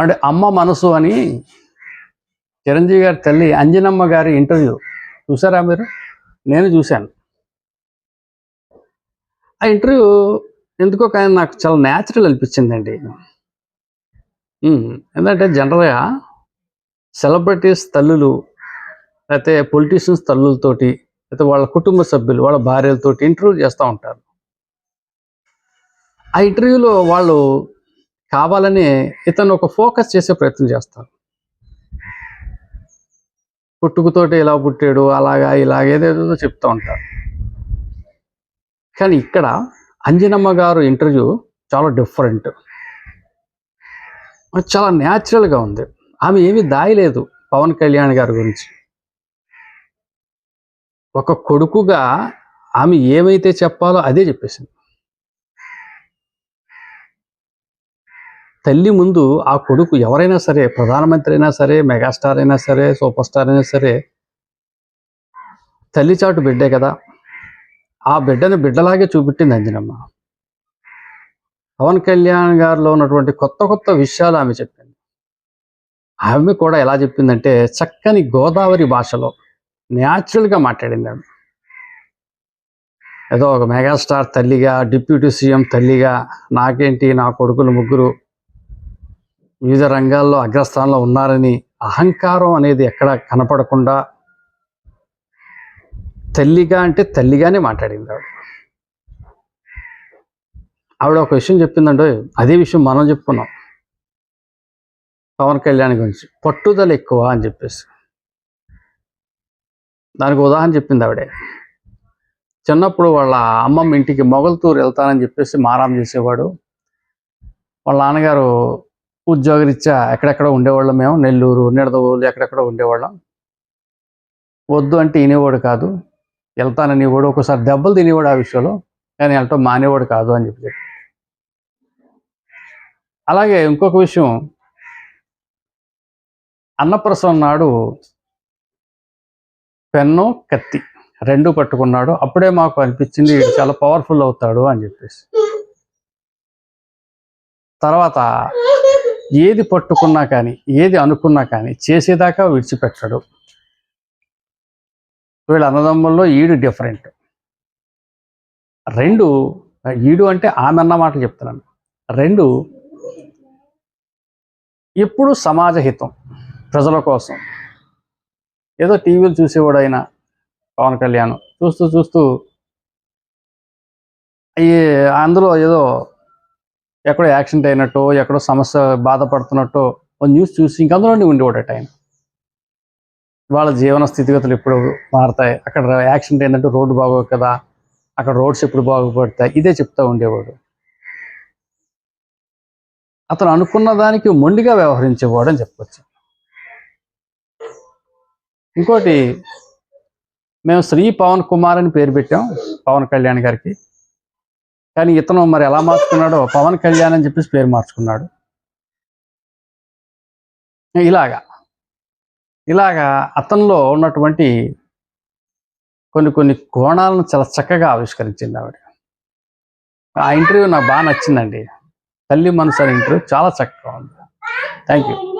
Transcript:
అంటే అమ్మ మనసు అని చిరంజీవి గారి తల్లి అంజనమ్మ గారి ఇంటర్వ్యూ. చూసారా మీరు? నేను చూశాను. ఆ ఇంటర్వ్యూ ఎందుకో కానీ నాకు చాలా న్యాచురల్ అనిపించిందండి. ఎందుకంటే జనరల్గా సెలబ్రిటీస్ తల్లులు లేకపోతే పొలిటీషియన్స్ తల్లులతోటి లేకపోతే వాళ్ళ కుటుంబ సభ్యులు వాళ్ళ భార్యలతోటి ఇంటర్వ్యూ చేస్తూ ఉంటారు. ఆ ఇంటర్వ్యూలో వాళ్ళు కావాలని ఇతను ఒక ఫోకస్ చేసే ప్రయత్నం చేస్తారు పుట్టుకతోటి ఇలా పుట్టాడు అలాగా ఇలాగేదేదో చెప్తూ ఉంటారు కానీ ఇక్కడ అంజనమ్మ గారు ఇంటర్వ్యూ చాలా డిఫరెంట్. చాలా న్యాచురల్గా ఉంది. ఆమె ఏమీ దాయలేదు పవన్ కళ్యాణ్ గారి గురించి. ఒక కొడుకుగా ఆమె ఏమైతే చెప్పాలో అదే చెప్పేసింది. తల్లి ముందు ఆ కొడుకు ఎవరైనా సరే ప్రధానమంత్రి అయినా సరే మెగాస్టార్ అయినా సరే సూపర్ స్టార్ అయినా సరే తల్లి చాటు బిడ్డే కదా. ఆ బిడ్డని బిడ్డలాగే చూపెట్టింది అంజనమ్మ. పవన్ కళ్యాణ్ గారిలో ఉన్నటువంటి కొత్త కొత్త విషయాలు ఆమె చెప్పింది. ఆమె కూడా ఎలా చెప్పిందంటే చక్కని గోదావరి భాషలో న్యాచురల్గా మాట్లాడింది ఆమె. ఏదో ఒక మెగాస్టార్ తల్లిగా డిప్యూటీ సీఎం తల్లిగా నాకేంటి నా కొడుకులు ముగ్గురు వివిధ రంగాల్లో అగ్రస్థానంలో ఉన్నారని అహంకారం అనేది ఎక్కడ కనపడకుండా తల్లిగా అంటే తల్లిగానే మాట్లాడింది ఆవిడ. ఆవిడ ఒక విషయం చెప్పిందంటే అదే విషయం మనం చెప్పుకున్నాం. పవన్ కళ్యాణ్ గురించి పట్టుదల ఎక్కువ అని చెప్పేసి. దానికి ఉదాహరణ చెప్పింది ఆవిడే. చిన్నప్పుడు వాళ్ళ అమ్మమ్మ ఇంటికి మొగల్తూరు వెళ్తానని చెప్పేసి మారాం చేసేవాడు. వాళ్ళ నాన్నగారు ఉద్యోగరీత్యా ఎక్కడెక్కడ ఉండేవాళ్ళం మేము. నెల్లూరు నిడదవోలు ఎక్కడెక్కడ ఉండేవాళ్ళం. వద్దు అంటే వినేవాడు కాదు. వెళ్తాననేవాడు ఒకసారి దెబ్బలు తినేవాడు ఆ విషయంలో కానీ వెళ్ళటం మానేవాడు కాదు అని చెప్పి అలాగే ఇంకొక విషయం. అన్నప్రసవం నాడు పెన్ను కత్తి రెండు పట్టుకున్నాడు. అప్పుడే మాకు అనిపించింది వీడు చాలా పవర్ఫుల్ అవుతాడు అని చెప్పేసి. తర్వాత ఏది పట్టుకున్నా కానీ ఏది అనుకున్నా కానీ చేసేదాకా విడిచిపెట్టడు. వీళ్ళ అన్నదమ్ముల్లో ఈడు డిఫరెంట్. రెండు ఈడు అంటే ఆమె అన్న మాట చెప్తున్నాను. రెండు ఎప్పుడు సమాజ హితం ప్రజల కోసం. ఏదో టీవీలు చూసేవాడు అయినా పవన్ కళ్యాణ్ చూస్తూ చూస్తూ అందులో ఏదో ఎక్కడో యాక్సిడెంట్ అయినట్టు ఎక్కడో సమస్య బాధపడుతున్నట్టు ఒక న్యూస్ చూసి ఇంక అందులోనే ఉండేవాడు టైం. వాళ్ళ జీవన స్థితిగతులు ఎప్పుడు మారుతాయి. అక్కడ యాక్సిడెంట్ అయినట్టు రోడ్డు బాగోదు కదా అక్కడ రోడ్స్ ఎప్పుడు బాగుపడతాయి? ఇదే చెప్తా ఉండేవాడు. అతను అనుకున్న దానికి మొండిగా వ్యవహరించేవాడు అని చెప్పవచ్చు ఇంకోటి మేము శ్రీ పవన్ కుమార్ అని పేరు పెట్టాం పవన్ కళ్యాణ్ గారికి. కానీ ఇతను మరి ఎలా మార్చుకున్నాడో పవన్ కళ్యాణ్ అని చెప్పేసి పేరు మార్చుకున్నాడు. ఇలాగా ఇలాగా అతనిలో ఉన్నటువంటి కొన్ని కొన్ని కోణాలను చాలా చక్కగా ఆవిష్కరించింది ఆవిడ. ఆ ఇంటర్వ్యూ నాకు బాగా నచ్చిందండి. తల్లి మనసు అనే ఇంటర్వ్యూ చాలా చక్కగా ఉంది. Thank you